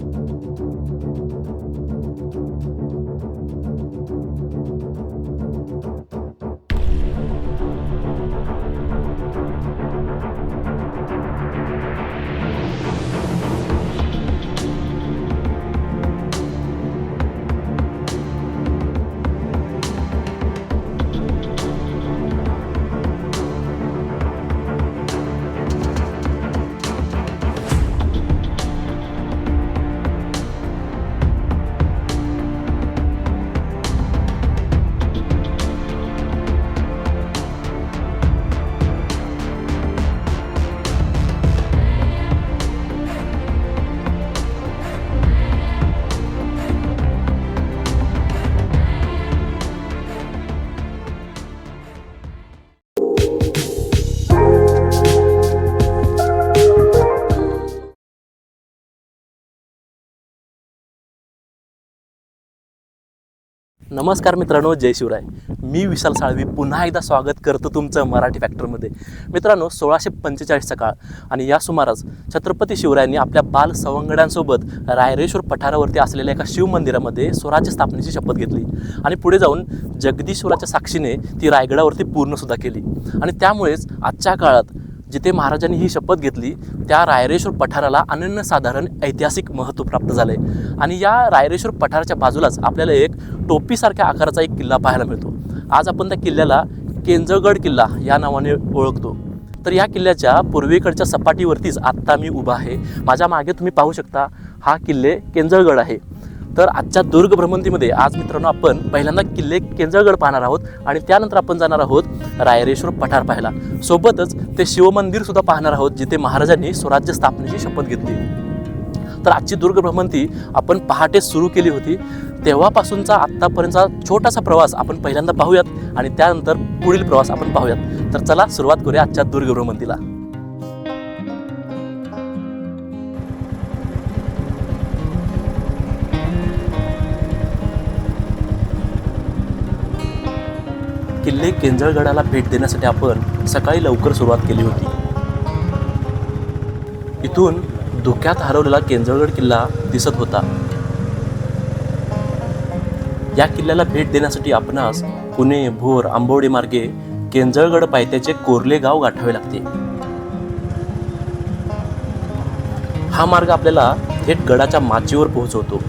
Thank you. नमस्कार मित्रांनो जय शिवराय. मी विशाल साळवी पुन्हा एकदा स्वागत करतो तुमचं मराठी फॅक्टरमध्ये मित्रांनो सोळाशे पंचेचाळीसचा काळ आणि या सुमारास छत्रपती शिवरायांनी आपल्या बाल सवंगड्यांसोबत रायरेश्वर पठारावरती असलेल्या एका शिवमंदिरामध्ये स्वराज्य स्थापनेची शपथ घेतली आणि पुढे जाऊन जगदीश्वराच्या साक्षीने ती रायगडावरती पूर्णसुद्धा केली. आणि त्यामुळेच आजच्या काळात जिथे महाराजांनी ही शपथ घेतली त्या रायरेश्वर पठाराला अनन्यसाधारण ऐतिहासिक महत्त्व प्राप्त झालं आहे आणि या रायरेश्वर पठाराच्या बाजूलाच आपल्याला एक टोपीसारख्या आकाराचा एक किल्ला पाहायला मिळतो. आज आपण त्या किल्ल्याला केंजळगड किल्ला या नावाने ओळखतो. तर या किल्ल्याच्या पूर्वेकडच्या सपाटीवरतीच आत्ता मी उभा आहे. माझ्या मागे तुम्ही पाहू शकता हा किल्ले केंजळगड आहे. तर आजच्या दुर्ग भ्रमंतीमध्ये आज मित्रांनो आपण पहिल्यांदा किल्ले केंजळगड पाहणार आहोत आणि त्यानंतर आपण जाणार आहोत रायरेश्वर पठार पाहायला. सोबतच ते शिवमंदिर सुद्धा पाहणार आहोत जिथे महाराजांनी स्वराज्य स्थापनेची शपथ घेतली. तर आजची दुर्ग भ्रमंती आपण पहाटे सुरू केली होती. तेव्हापासूनचा आत्तापर्यंतचा छोटासा प्रवास आपण पहिल्यांदा पाहूयात आणि त्यानंतर पुढील प्रवास आपण पाहूयात. तर चला सुरुवात करूया आजच्या दुर्ग भ्रमंतीला. किल्ले केंजळगडाला भेट देण्यासाठी आपण सकाळी लवकर सुरुवात केली होती. इथून धुक्यात हरवलेला केंजळगड किल्ला दिसत होता. या किल्ल्याला भेट देण्यासाठी आपणास पुणे भोर आंबवडे मार्गे केंजळगड पायथ्याचे कोरले गाव गाठावे लागते. हा मार्ग आपल्याला थेट गडाच्या माचीवर पोहोचवतो.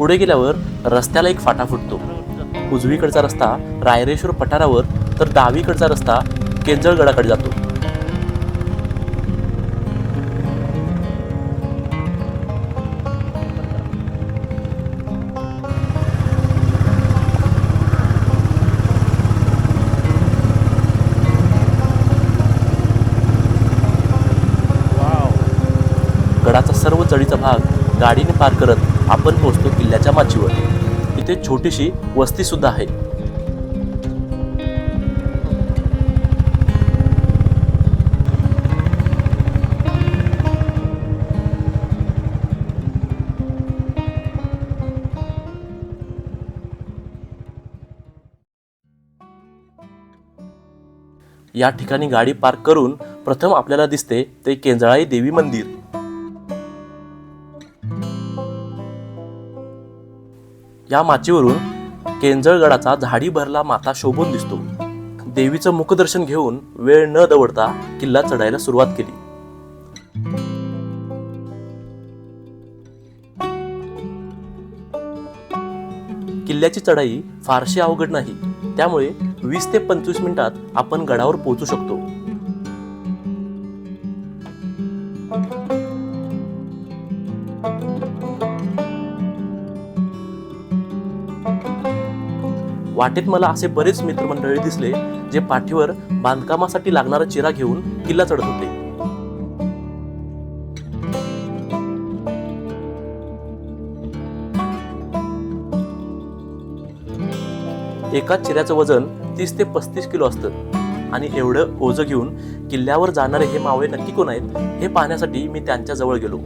पुढे गेल्यावर रस्त्याला एक फाटा फुटतो. उजवीकडचा रस्ता रायरेश्वर पठारावर तर डावीकडचा रस्ता केंजळगडाकडे जातो. गडाचा सर्व चढीचा भाग गाडीने पार करत आपण पोहोचतो किल्ल्याच्या माचीवर. इथे छोटीशी वस्ती सुद्धा आहे. या ठिकाणी गाडी पार्क करून प्रथम आपल्याला दिसते ते केंजळाई देवी मंदिर. या माचीवरून केंजळगडाचा झाडी भरला माथा शोभून दिसतो. देवीचं मुखदर्शन घेऊन वेळ न दवडता किल्ला चढायला सुरुवात केली. किल्ल्याची चढाई फारशी अवघड नाही. त्यामुळे वीस ते पंचवीस मिनिटात आपण गडावर पोहोचू शकतो. वाटेत मला असे बरेच मित्रमंडळी दिसले जे पाठीवर बांधकामासाठी लागणारा चिरा घेऊन किल्ला चढत होते. एकाच चिऱ्याचं वजन तीस ते पस्तीस किलो असतं. आणि एवढं ओझं घेऊन किल्ल्यावर जाणारे हे मावळे नक्की कोण आहेत हे पाहण्यासाठी मी त्यांच्या जवळ गेलो.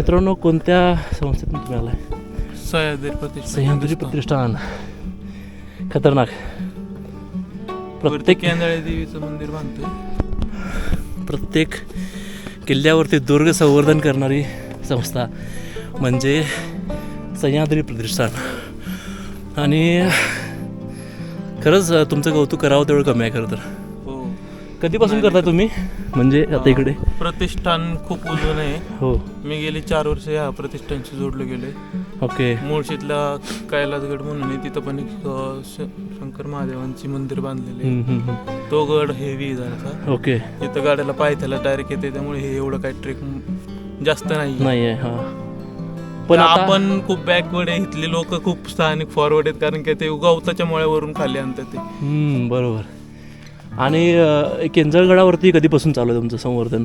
मित्रांनो कोणत्या संस्थेतून तुम्ही आलाय सह्याद्री प्रतिष्ठान सह्याद्री प्रतिष्ठान खतरनाक प्रत्येक केंद्राळी देवीचं मंदिर बांधतोय प्रत्येक किल्ल्यावरती दुर्ग संवर्धन करणारी संस्था म्हणजे सह्याद्री प्रतिष्ठान आणि खरंच तुमचं कौतुक करावं तेवढं कमी आहे खरं तर कधीपासून करताय तुम्ही? म्हणजे आता इकडे. प्रतिष्ठान खूप उजून आहे. हो. मी गेली चार वर्ष या प्रतिष्ठानशी जोडलो गेले. ओके. मुळशीतला कैलासगड म्हणून आहे तिथं पण एक अं, श- शंकर महादेवांची मंदिर बांधलेले हम्म, हम्म, हम्म. तो गड हेवी जरासा ओके. तिथं गाड्याला पायथ्याला डायरेक्ट येते त्यामुळे हे एवढं काही ट्रेक जास्त नाही नाही आहे हा पण आता आपण खूप बॅकवर्ड आहे इथले लोक खूप स्थानिक फॉरवर्ड आहेत कारण की ते गवताच्या मुळ्यावरून खाली आणतात ते. हम्म, बरोबर. आणि केंजळगडावरती कधीपासून चालू आहे तुमचं संवर्धन?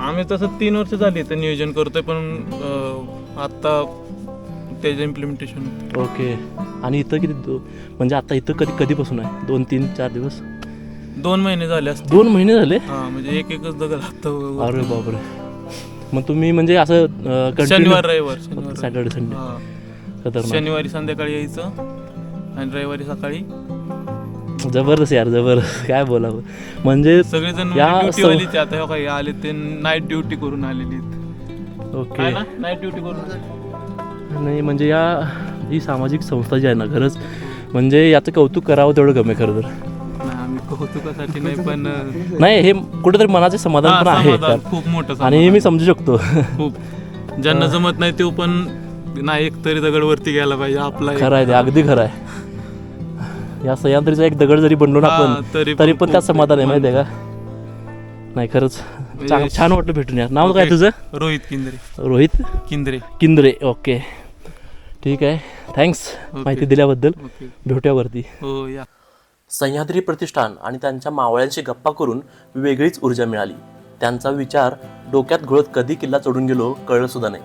आम्ही तसं तीन वर्ष झाली तर नियोजन करतोय पण अं, आता त्याचं इम्प्लिमेंटेशन ओके. आणि इथं किती म्हणजे आता इथं कधी कधीपासून आहे? दोन तीन चार दिवस? दोन महिने झाले दोन महिने झाले? हा म्हणजे एक एकच दगड अरे बापरे. मग तुम्ही म्हणजे असं शनिवार रविवार सॅटर्डे संडे. शनिवारी संध्याकाळी यायचं आणि रविवारी सकाळी जबरदस्त यार जबरदस्त काय बोलावं? म्हणजे सगळेजण या ड्युटी आता हे काही आले ते नाईट ड्युटी करून आलेली. ओके. नाईट ड्युटी करून नाही म्हणजे या ही सामाजिक संस्था जी आहे ना खरंच म्हणजे याचं कौतुक करावं तेवढं कमी खरं तर कौतुकासाठी नाही पण नाही हे कुठेतरी मनाचे समाधान पण आहे. खूप मोठं आणि हे. मी समजू शकतो. खूप. ज्यांना जमत नाही ते पण नाही एक तरी दगड वरती घ्यायला पाहिजे आपला. खरं आहे ते अगदी खरं आहे. या सह्याद्रीचा एक दगड जरी बनलो ना आपण तरी पण त्यात समाधान आहे माहिती आहे का नाही खरंच. म्हणजे छान वाटलं भेटून यार. नाव काय. तुझं? रोहित किंद्रे. रोहित? किंद्रे. किंद्रे ओके. ठीक आहे. थँक्स माहिती दिल्याबद्दल. भेटूयावरती. हो या. सह्याद्री प्रतिष्ठान आणि त्यांच्या मावळ्यांशी गप्पा करून वेगळीच ऊर्जा मिळाली. त्यांचा विचार डोक्यात घोळत कधी किल्ला चढून गेलो कळलं सुद्धा नाही.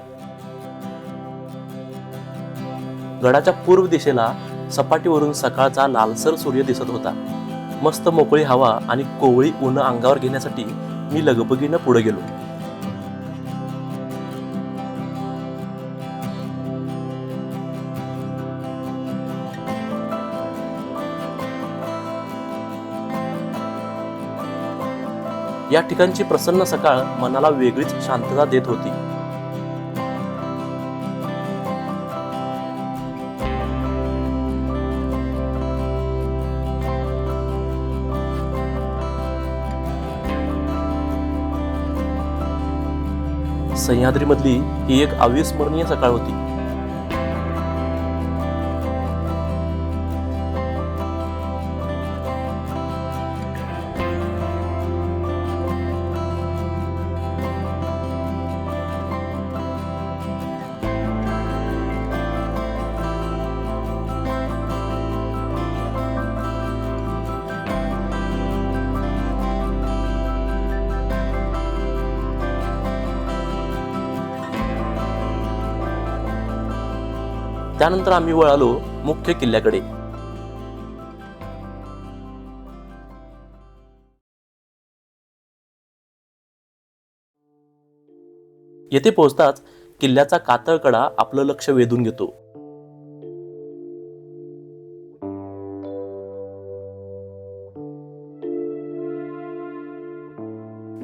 गडाच्या पूर्व दिशेला सपाटीवरून सकाळचा लालसर सूर्य दिसत होता. मस्त मोकळी हवा आणि कोवळी ऊन अंगावर घेण्यासाठी मी लगबगीनं पुढे गेलो. या ठिकाणची प्रसन्न सकाळ मनाला वेगळीच शांतता देत होती. सह्याद्रीमधली ही एक अविस्मरणीय सकाळ होती. त्यानंतर आम्ही वळालो मुख्य किल्ल्याकडे. येथे पोहोचताच किल्ल्याचा कातळकडा आपलं लक्ष वेधून घेतो.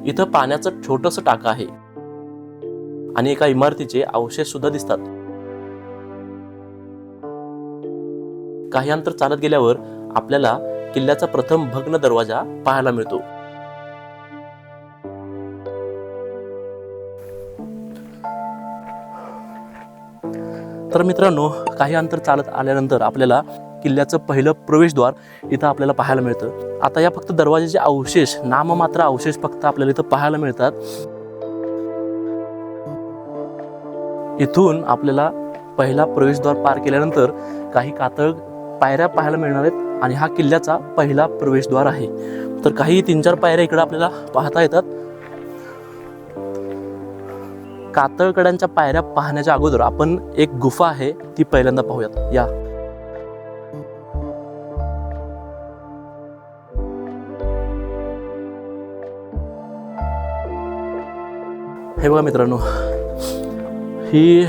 इथं पाण्याचं छोटस टाकं आहे. आणि एका इमारतीचे अवशेष सुद्धा दिसतात. काही अंतर चालत गेल्यावर आपल्याला किल्ल्याचा प्रथम भग्न दरवाजा पाहायला मिळतो. तर मित्रांनो काही अंतर चालत आल्यानंतर आपल्याला किल्ल्याचं पहिलं प्रवेशद्वार इथं आपल्याला पाहायला मिळतं. आता या फक्त दरवाजाचे अवशेष नाममात्र अवशेष फक्त आपल्याला इथं पाहायला मिळतात. इथून आपल्याला पहिला प्रवेशद्वार पार केल्यानंतर काही कातळ पायऱ्या पाहायला मिळणार आहेत आणि हा किल्ल्याचा पहिला प्रवेशद्वार आहे. तर काही तीन चार पायऱ्या इकडे आपल्याला पाहता येतात. कातळकड्यांच्या पायऱ्या पाहण्याच्या अगोदर आपण एक गुफा आहे ती पहिल्यांदा पाहूयात. या. हे बघा मित्रांनो ही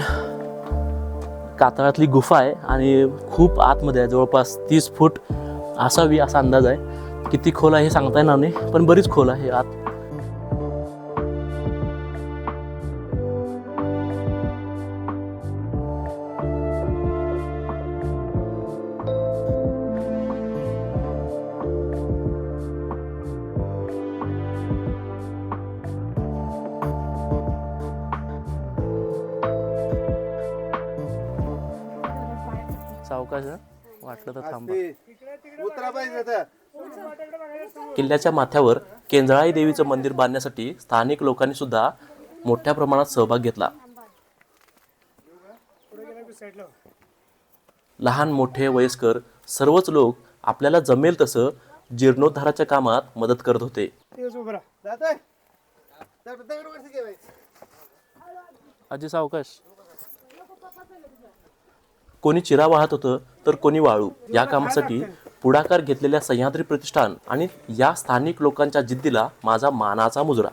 कातळातली गुफा आहे आणि खूप आतमध्ये आहे. जवळपास तीस फूट असावी असा अंदाज आहे. किती खोल आहे हे सांगता येणार नाही पण बरीच खोल आहे आत. सावकाश? वाटलं तर थांबा. उतरा पाहिजे तर किल्ल्याच्या माथ्यावर केंजळाई देवीचं मंदिर बांधण्यासाठी स्थानिक लोकांनी सुद्धा मोठ्या प्रमाणात सहभाग घेतला. लहान मोठे वयस्कर सर्वच लोक आपल्याला जमेल तसं जीर्णोद्धाराच्या कामात मदत करत होते. आजी सावकाश. कोणी चिरा वाहत होतं तर कोणी वाळू. या कामासाठी पुढाकार घेतलेल्या सह्याद्री प्रतिष्ठान आणि या स्थानिक लोकांच्या जिद्दीला माझा मानाचा मुजरा.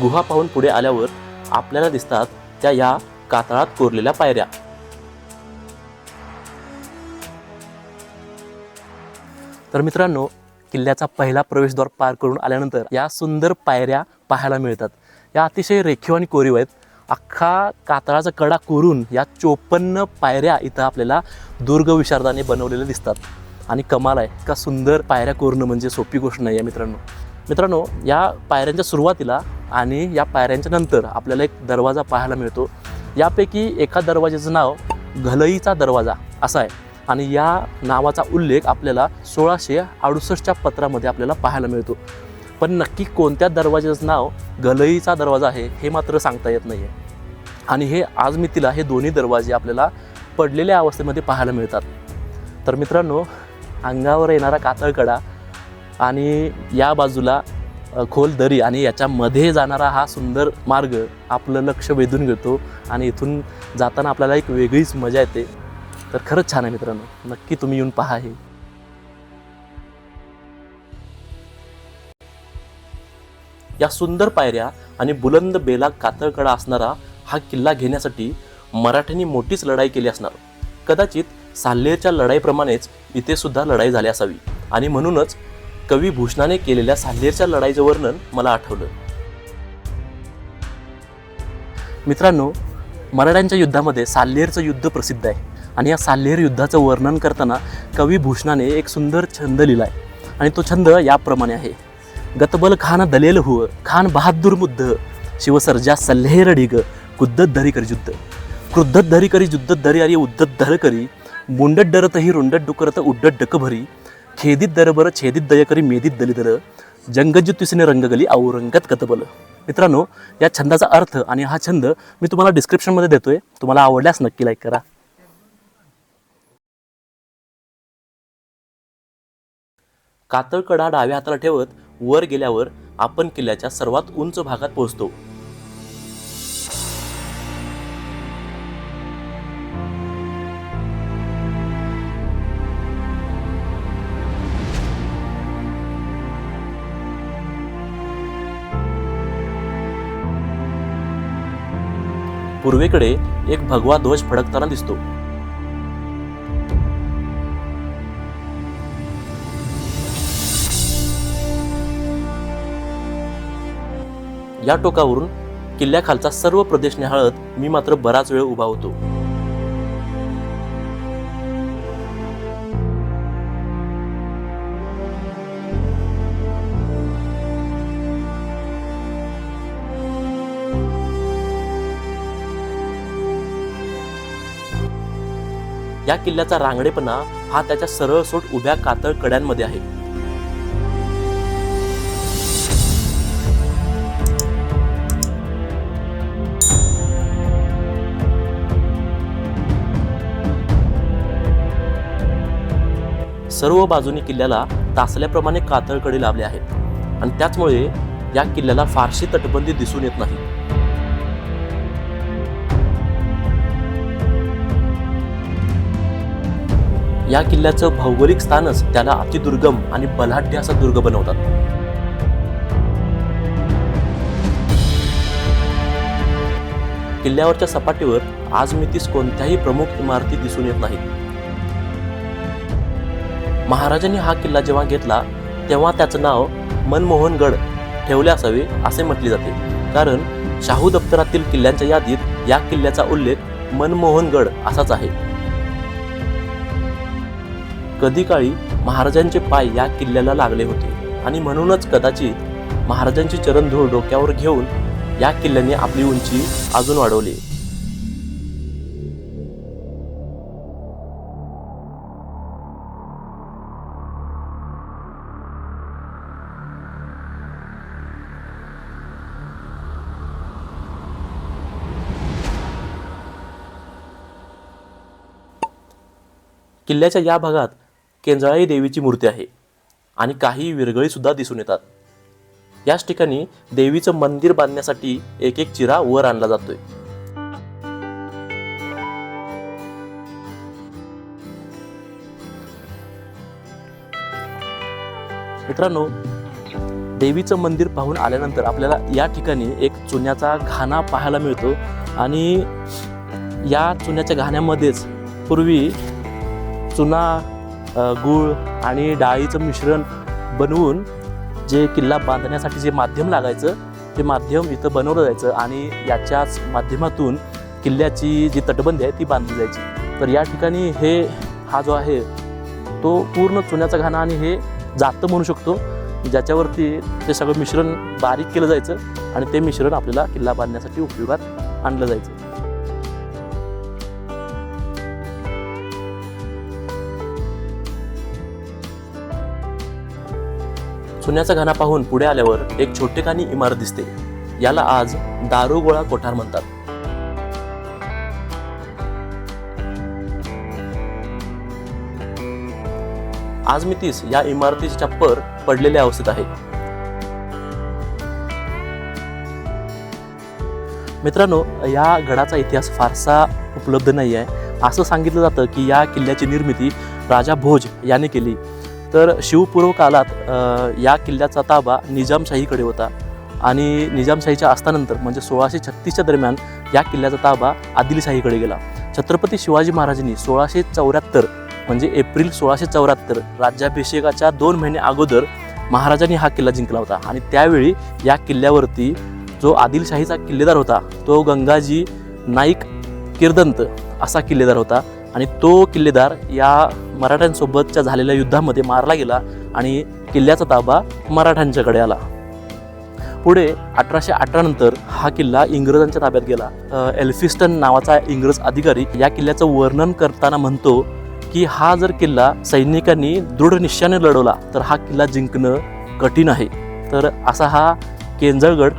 गुहा पाहून पुढे आल्यावर आपल्याला दिसतात त्या या कातळात कोरलेल्या पायऱ्या. तर मित्रांनो किल्ल्याचा पहिला प्रवेशद्वार पार करून आल्यानंतर या सुंदर पायऱ्या पाहायला मिळतात. या अतिशय रेखीव आणि कोरीव आहेत. अख्खा कातळाचा कडा कोरून या चोपन्न पायऱ्या इथं आपल्याला दुर्ग विशारदाने बनवलेल्या दिसतात. आणि कमाल आहे. का सुंदर पायऱ्या कोरणं म्हणजे सोपी गोष्ट नाही आहे मित्रांनो. मित्रांनो या पायऱ्यांच्या सुरुवातीला आणि या पायऱ्यांच्या नंतर आपल्याला एक दरवाजा पाहायला मिळतो. यापैकी एका दरवाजाचं नाव घलईचा दरवाजा असा आहे. आणि या नावाचा उल्लेख आपल्याला सोळाशे अडुसष्टच्या पत्रामध्ये आपल्याला पाहायला मिळतो. पण नक्की कोणत्या दरवाजाचं नाव गलईचा दरवाजा आहे हे मात्र सांगता येत नाही आहे आणि हे आज मी तिला हे दोन्ही दरवाजे आपल्याला पडलेल्या अवस्थेमध्ये पाहायला मिळतात. तर मित्रांनो अंगावर येणारा कातळकडा आणि या बाजूला खोल दरी आणि याच्यामध्ये जाणारा हा सुंदर मार्ग आपलं लक्ष वेधून घेतो आणि इथून जाताना आपल्याला एक वेगळीच मजा येते. तर खरंच छान आहे मित्रांनो. नक्की तुम्ही येऊन पहा हे. या सुंदर पायऱ्या आणि बुलंद बेला कातळकडा असणारा हा किल्ला घेण्यासाठी मराठ्यांनी मोठीच लढाई केली असणार. कदाचित साल्हेरच्या लढाईप्रमाणेच इथे सुद्धा लढाई झाली असावी. आणि म्हणूनच कवी भूषणाने केलेल्या साल्हेरच्या लढाईचं वर्णन मला आठवलं. मित्रांनो मराठ्यांच्या युद्धामध्ये साल्हेरचं युद्ध प्रसिद्ध आहे. आणि या साल्हेर युद्धाचं वर्णन करताना कवी भूषणाने एक सुंदर छंद लिहिला आहे आणि तो छंद याप्रमाणे आहे. गतबल खान दलेल हुव खान बहादूर मुद्ध शिवसर्जा सल्हेर ढिग कुद्दत धरी करी युद्ध क्रुद्धत धरी करी जुद्दत धरी अरे उद्दत धर करी मुंडत डरतही रुंडत डुकरत उड्डत डक भरी. खेदीत दरबर छेदित दय करी मेदीत दलिदर. जंगज्युतिसने रंगगली औरंगत कतबल. मित्रांनो या छंदाचा अर्थ आणि हा छंद मी तुम्हाला डिस्क्रिप्शनमध्ये देतोय. तुम्हाला आवडल्यास नक्की लाईक करा. कातळकडा डाव्या हाताला ठेवत वर गेल्यावर आपण किल्ल्याच्या सर्वात उंच भागात पोहोचतो. पूर्वेकडे एक भगवा ध्वज फडकताना दिसतो. या टोकावरून किल्ल्याखालचा सर्व प्रदेश निहाळत मी मात्र बराच वेळ उभा होतो. या किल्ल्याचा रांगडेपणा हा त्याच्या सरळसोट उभ्या कातळ कड्यांमध्ये आहे. सर्व बाजूनी किल्ल्याला तासल्याप्रमाणे कातळकडे लाभले आहेत. आणि त्याचमुळे या किल्ल्याला फारशी तटबंदी दिसून येत नाही. या किल्ल्याचं भौगोलिक स्थानच त्याला अतिदुर्गम आणि बलाढ्य असा दुर्ग बनवतात. किल्ल्यावरच्या सपाटीवर आज मितीस कोणत्याही प्रमुख इमारती दिसून येत नाहीत. महाराजांनी हा किल्ला जेव्हा घेतला तेव्हा त्याचं नाव मनमोहनगड ठेवले असावे असे म्हटले जाते. कारण शाहू दप्तरातील किल्ल्यांच्या यादीत या किल्ल्याचा उल्लेख मनमोहनगड असाच आहे. कधी काळी महाराजांचे पाय या किल्ल्याला लागले होते आणि म्हणूनच कदाचित महाराजांची चरणधूळ डोक्यावर घेऊन या किल्ल्याने आपली उंची अजून वाढवली. किल्ल्याच्या या भागात केंजळाई देवीची मूर्ती आहे आणि काही विरगळी सुद्धा दिसून येतात. याच ठिकाणी देवीचं मंदिर बांधण्यासाठी एक एक चिरा वर आणला जातोय. मित्रांनो देवीचं मंदिर पाहून आल्यानंतर आपल्याला या ठिकाणी एक चुन्याचा घाणा पाहायला मिळतो आणि या चुन्याच्या घाण्यामध्येच पूर्वी चुना गूळ आणि डाळीचं मिश्रण बनवून जे किल्ला बांधण्यासाठी जे माध्यम लागायचं ते माध्यम इथं बनवलं जायचं आणि याच्याच माध्यमातून किल्ल्याची जी तटबंदी आहे ती बांधली जायची. तर या ठिकाणी हे हा जो आहे तो पूर्ण चुन्याचा घाणा आणि हे जातं म्हणू शकतो. ज्याच्यावरती ते सगळं मिश्रण बारीक केलं जायचं आणि ते मिश्रण आपल्याला किल्ला बांधण्यासाठी उपयोगात आणलं जायचं. सोन्याचा घाणा पाहून पुढे आल्यावर एक छोटेखानी इमारत दिसते. याला आज दारुगोळा कोठार म्हणतात. आज मी तीस या इमारतीचे छप्पर पडलेल्या अवस्थेत आहे. मित्रांनो या गडाचा इतिहास फारसा उपलब्ध नाही आहे असं सांगितलं जातं की या किल्ल्याची निर्मिती राजा भोज याने केली. तर शिवपूर्व काळात या किल्ल्याचा ताबा निजामशाहीकडे होता. आणि निजामशाहीच्या असतानंतर म्हणजे सोळाशे छत्तीसच्या दरम्यान या किल्ल्याचा ताबा आदिलशाहीकडे गेला. छत्रपती शिवाजी महाराजांनी सोळाशे चौऱ्याहत्तर म्हणजे एप्रिल सोळाशे चौऱ्याहत्तर राज्याभिषेकाच्या दोन महिने अगोदर महाराजांनी हा किल्ला जिंकला होता. आणि त्यावेळी या किल्ल्यावरती जो आदिलशाहीचा किल्लेदार होता तो गंगाजी नाईक किर्दंत असा किल्लेदार होता. आणि तो किल्लेदार या मराठ्यांसोबतच्या झालेल्या युद्धामध्ये मारला गेला आणि किल्ल्याचा ताबा मराठ्यांच्याकडे आला. पुढे अठराशे अठरा नंतर हा किल्ला इंग्रजांच्या ताब्यात गेला. एल्फिस्टन नावाचा इंग्रज अधिकारी या किल्ल्याचं वर्णन करताना म्हणतो की हा जर किल्ला सैनिकांनी दृढ निश्चयाने लढवला तर हा किल्ला जिंकणं कठीण आहे. तर असा हा केंजळगड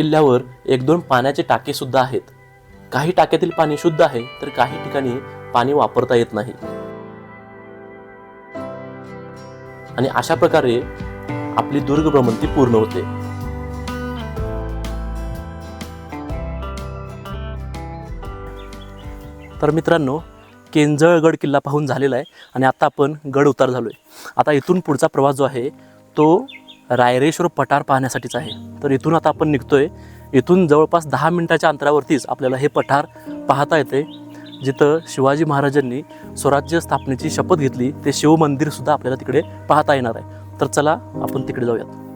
किल्ल्यावर एक दोन पाण्याचे टाके सुद्धा आहेत. काही टाक्यातील पाणी शुद्ध आहे तर काही ठिकाणी पाणी वापरता येत नाही. आणि अशा प्रकारे आपली दुर्ग भ्रमंती पूर्ण होते. तर मित्रांनो केंजळगड किल्ला पाहून झालेला आहे आणि आता आपण गड उतार झालोय. आता इथून पुढचा प्रवास जो आहे तो रायरेश्वर पठार पाहण्यासाठीच आहे. तर इथून आता आपण निघतोय. इथून जवळपास दहा मिनिटाच्या अंतरावरतीच आपल्याला हे पठार पाहता येते. जिथं शिवाजी महाराजांनी स्वराज्य स्थापनेची शपथ घेतली. ते शिवमंदिरसुद्धा आपल्याला तिकडे पाहता येणार आहे. तर चला आपण तिकडे जाऊयात.